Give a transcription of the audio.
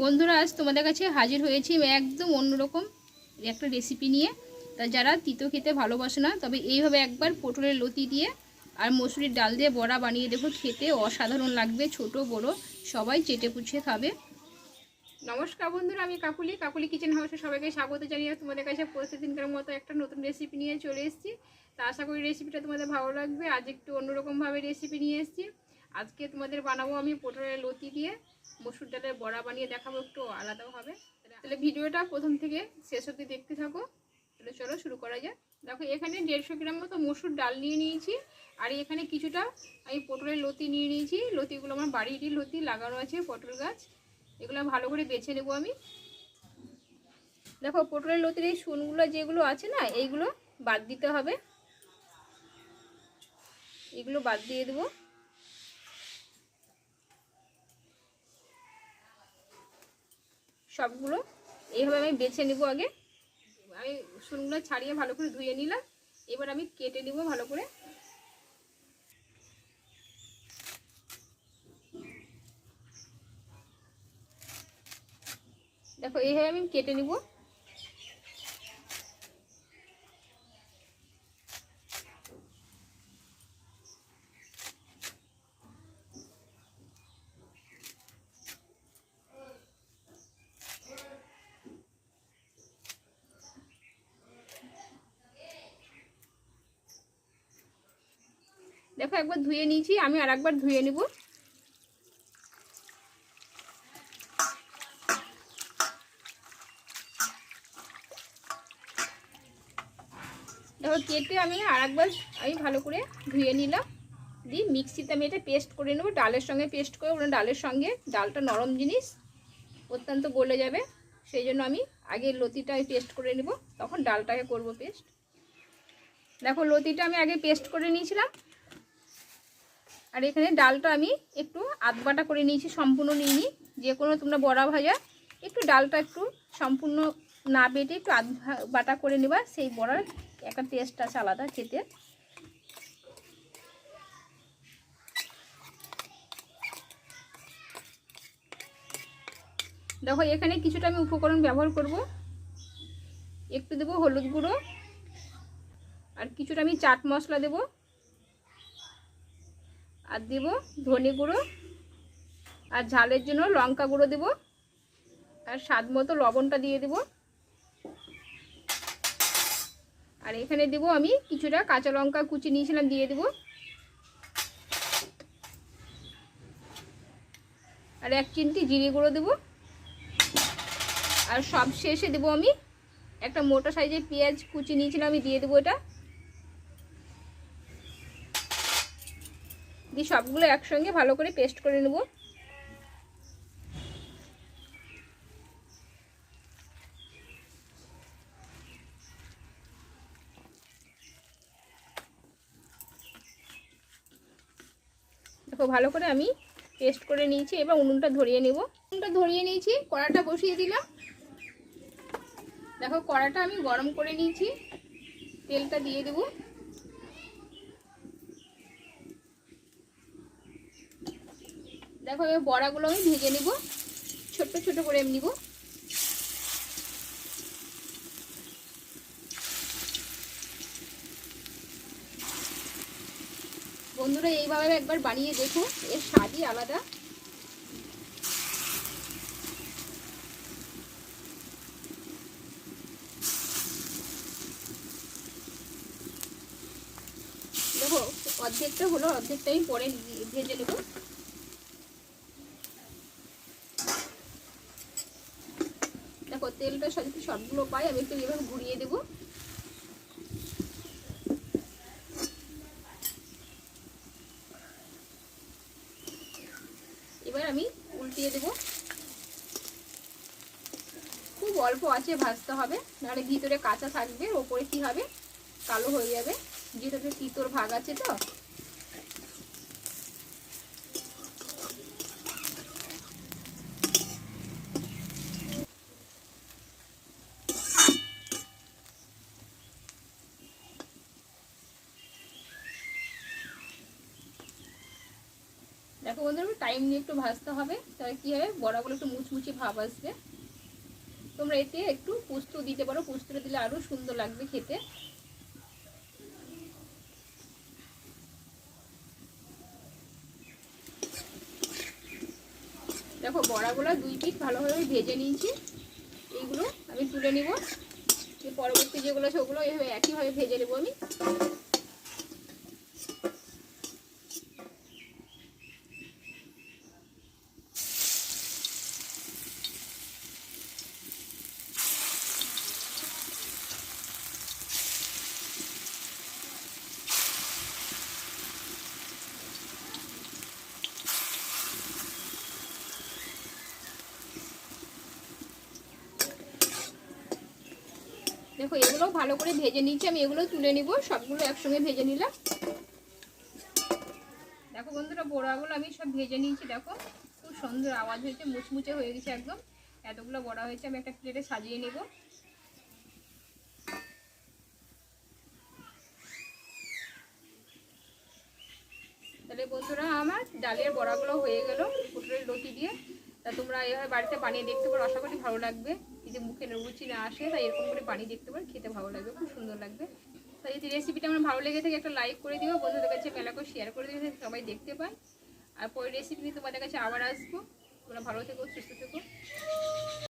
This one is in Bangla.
বন্ধুরা, আজ তোমাদের কাছে হাজির হয়েছি একদম অন্যরকম একটা রেসিপি নিয়ে। তা যারা তিতো খেতে ভালোবাসে না, তবে এইভাবে একবার পটলের লতি দিয়ে আর মসুরির ডাল দিয়ে বড়া বানিয়ে দেখো খেতে অসাধারণ লাগবে, ছোট, বড়, সবাই চেটে পুছে খাবে। নমস্কার বন্ধুরা, আমি কাকুলি। কাকুলি কিচেন হাউসে সবাইকে স্বাগত জানিয়ে তোমাদের কাছে প্রতিদিনকার মতো একটা নতুন রেসিপি নিয়ে চলে এসেছি। তা আশা করি রেসিপিটা তোমাদের ভালো লাগবে। আজ একটু অন্যরকমভাবে রেসিপি নিয়ে এসেছি। আজকে তোমাদের বানাবো আমি পটলের লতি দিয়ে। মসুর ডালের বড়া বানিয়ে দেখাবো একটু আলাদাও হবে। তাহলে ভিডিওটা প্রথম থেকে শেষ অবধি দেখতে থাকো। তাহলে চলো শুরু করা যাক। দেখো, এখানে দেড়শো গ্রাম মতো মসুর ডাল নিয়ে নিয়েছি। আর এখানে কিছুটা আমি পটলের লতি নিয়ে নিয়েছি। লতিগুলো আমার বাড়িরই লতি, লাগানো আছে পটল গাছ। এগুলো ভালো করে বেছে নেব আমি। দেখো, পটলের লতির এই শুনগুলো যেগুলো আছে না, এইগুলো বাদ দিতে হবে। এগুলো বাদ দিয়ে দেবো। সবগুলো। এইভাবে আমি বেছে নেব আগে। আমি শুনগুলো ছাড়িয়ে ভালো করে ধুয়ে নিলাম। এবার আমি কেটে নিব ভালো করে। দেখো, এইভাবে আমি কেটে নিব। দেখো একবার ধুয়ে নিয়েছি, আমি আর একবার ধুয়ে নিব। দেখো কেটে আমি আর একবার আমি ভালো করে ধুয়ে নিলাম। দিয়ে মিক্সিতে আমি এটা পেস্ট করে নেব, ডালের সঙ্গে পেস্ট করে, ওটা ডালের সঙ্গে, ডালটা নরম জিনিস, অত্যন্ত গলে যাবে। সেই জন্য আমি আগে লতিটা আমি পেস্ট করে নেব, তখন ডালটাকে করব পেস্ট। দেখো লতিটা আমি আগে পেস্ট করে নিয়েছিলাম আর এখানে ডালটা আমি একটু আধবাটা করে নিয়েছি, সম্পূর্ণ নিইনি। যে কোনো তোমরা বড়া ভাজা, একটু ডালটা একটু সম্পূর্ণ না বেটে একটু আধ বাটা করে নেবা, সেই বড়ার একটা টেস্ট আছে আলাদা খেতে। দেখো, এখানে কিছুটা আমি উপকরণ ব্যবহার করব। একটু দেবো হলুদ গুঁড়ো, আর কিছুটা আমি চাট মশলা দেবো। আর দেব ধনে গুঁড়ো আর ঝালের জন্য লঙ্কা গুঁড়ো দেব আর স্বাদ মতো লবণটা দিয়ে দেব। আর এখানে দেব আমি কিছুটা কাঁচা লঙ্কা কুচি নিয়েছিলাম দিয়ে দেব। আর এক চিমটি জিরে গুঁড়ো দেব। আর সব শেষে দেবো আমি একটা মোটা সাইজের পেঁয়াজ কুচি নিয়েছিলাম, আমি দিয়ে দেবো এটা। দিয়ে সবগুলো একসঙ্গে ভালো করে পেস্ট করে নেব। দেখো, ভালো করে আমি পেস্ট করে নিয়েছি, এবার উনুনটা ধরিয়ে নেব। উনুনটা ধরিয়ে নিয়েছি, কড়াটা বসিয়ে দিলাম। দেখো, কড়াটা আমি গরম করে নিয়েছি, তেলটা দিয়ে দেবো। দেখো, এবার বড়াগুলো আমি ভেজে নিব। ছোট্ট ছোট করে নিব। বন্ধুরা, এইভাবে একবার বানিয়ে দেখো, এর স্বাদই আলাদা। দেখো, অর্ধেকটা হলো, অর্ধেকটা আমি পরে ভেজে নেব। দেখো, তেলটা যদি সবগুলো পাই আমি একটু এভাবে ঘুরিয়ে দেবো। এবার আমি উল্টিয়ে দেবো। খুব অল্প আছে, ভাজতে হবে। নাহলে ভিতরে কাঁচা থাকবে, ওপরে কি হবে? কালো হয়ে যাবে। যেহেতু তিতোর ভাগ আছে তো দেখো বন্ধুরা টাইম নিয়ে একটু ভাজতে হবে, তাহলে কী হবে? বড়াগুলো একটু মুচমুচে ভাব আসবে। তোমরা এতে একটু পোস্ত দিতে পারো, পোস্তটা দিলে আরও সুন্দর লাগবে খেতে। দেখো, বড়াগুলো দুই পিস ভালোভাবে ভেজে নিয়েছি। এইগুলো আমি তুলে নিব। পরবর্তী যেগুলো আছে, ওগুলো এইভাবে একইভাবে ভেজে নেব আমি। দেখো, এগুলো ভালো করে ভেজে নিচ্ছি। আমি এগুলো তুলে নিব, সবগুলো একসঙ্গে ভেজে নিলাম। দেখো বন্ধুরা, বড়াগুলো আমি সব ভেজে নিয়েছি, দেখো। খুব সুন্দর আওয়াজ হয়েছে, মুচমুচে হয়ে গেছে একদম। এতগুলো বড়া হয়েছে, আমি একটা প্লেটে সাজিয়ে নেব। তাহলে বন্ধুরা, আমার ডালের বড়াগুলো হয়ে গেল পুটলের লতি দিয়ে। তা তোমরা এভাবে বাড়িতে বানিয়ে দেখতে পারো, আশা করি ভালো লাগবে। যদি মুখে রুচি না আসে, তাই এরকম করে বানিয়ে দেখতে পারো, খেতে ভালো লাগবে, খুব সুন্দর লাগবে। তাই যদি রেসিপিটা আমার ভালো লেগে থাকে, একটা লাইক করে দিও, বন্ধুদের কাছে মেলা করে শেয়ার করে দিও সবাই দেখতে পায়। আর পরের রেসিপি তোমাদের কাছে আবার আসব। তোমরা ভালো থেকো, সুস্থ থেকো।